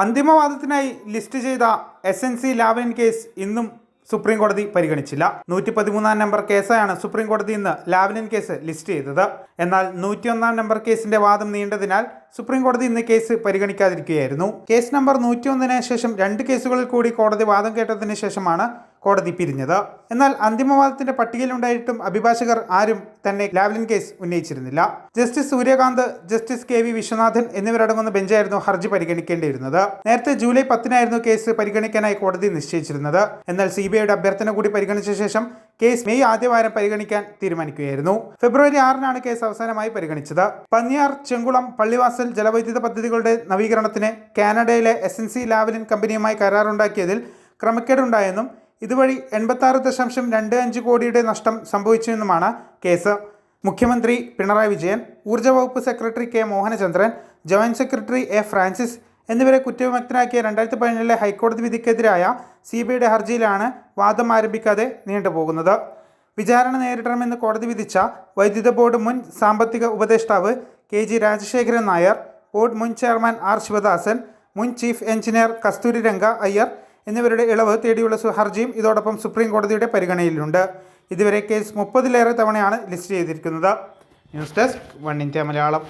അന്തിമവാദത്തിനായി list ചെയ്ത S N C Lavalin case ഇന്നും supreme കോടതി പരിഗണിച്ചില്ല. നൂറ്റി പതിമൂന്നാം നമ്പർ കേസായാണ് സുപ്രീം കോടതി ഇന്ന് ലാവലിൻ കേസ് ലിസ്റ്റ് ചെയ്തത്. എന്നാൽ നൂറ്റിയൊന്നാം നമ്പർ കേസിന്റെ വാദം നീണ്ടതിനാൽ സുപ്രീം കോടതി ഇന്ന് കേസ് പരിഗണിക്കാതിരിക്കുകയായിരുന്നു. കേസ് നമ്പർ നൂറ്റിയൊന്നിന് ശേഷം രണ്ട് കേസുകളിൽ കൂടി കോടതി വാദം കേട്ടതിന് ശേഷമാണ് കോടതി പിരിഞ്ഞത്. എന്നാൽ അന്തിമവാദത്തിന്റെ പട്ടികയിലുണ്ടായിട്ടും അഭിഭാഷകർ ആരും തന്നെ Lavalin case ഉന്നയിച്ചിരുന്നില്ല. Justice Suryakant justice K V Viswanathan എന്നിവരടങ്ങുന്ന ബെഞ്ചായിരുന്നു ഹർജി പരിഗണിക്കേണ്ടിയിരുന്നത്. നേരത്തെ ജൂലൈ പത്തിനായിരുന്നു കേസ് പരിഗണിക്കാനായി കോടതി നിശ്ചയിച്ചിരുന്നത്. എന്നാൽ സി അഭ്യർത്ഥന കൂടി പരിഗണിച്ച ശേഷം കേസ് മെയ് ആദ്യവാരം പരിഗണിക്കാൻ തീരുമാനിക്കുകയായിരുന്നു. ഫെബ്രുവരി ആറിനാണ് കേസ് അവസാനമായി പരിഗണിച്ചത്. പന്നിയാർ ചെങ്കുളം പള്ളിവാസൽ ജലവൈദ്യുത പദ്ധതികളുടെ നവീകരണത്തിന് കാനഡയിലെ എസ് എൻ സി ലാവലിൻ കമ്പനിയുമായി കരാറുണ്ടാക്കിയതിൽ ക്രമക്കേടുണ്ടായെന്നും ഇതുവഴി എൺപത്തി ദശാംശം രണ്ട് അഞ്ച് കോടിയുടെ നഷ്ടം സംഭവിച്ചുവെന്നുമാണ് കേസ്. മുഖ്യമന്ത്രി പിണറായി വിജയൻ ഊർജ വകുപ്പ് secretary K Mohanachandran joint secretary A Francis എന്നിവരെ കുറ്റവിമുക്തനാക്കിയ രണ്ടായിരത്തി പതിനേഴിലെ ഹൈക്കോടതി വിധിക്കെതിരായ സി ബി ഐയുടെ ഹർജിയിലാണ് വാദം ആരംഭിക്കാതെ നീണ്ടുപോകുന്നത്. വിചാരണ നേരിടണമെന്ന് കോടതി വിധിച്ച വൈദ്യുത ബോർഡ് മുൻ സാമ്പത്തിക ഉപദേഷ്ടാവ് K G Rajasekharan Nair board മുൻ ചെയർമാൻ ആർ ശിവദാസൻ മുൻ ചീഫ് എഞ്ചിനീയർ കസ്തൂരി രംഗ അയ്യർ എന്നിവരുടെ ഇളവ് തേടിയുള്ള ഹർജിയും ഇതോടൊപ്പം സുപ്രീം കോടതിയുടെ പരിഗണനയിലുണ്ട്. ഇതുവരെ കേസ് മുപ്പതിലേറെ തവണയാണ് ലിസ്റ്റ് ചെയ്തിരിക്കുന്നത്. News desk one India Malayalam.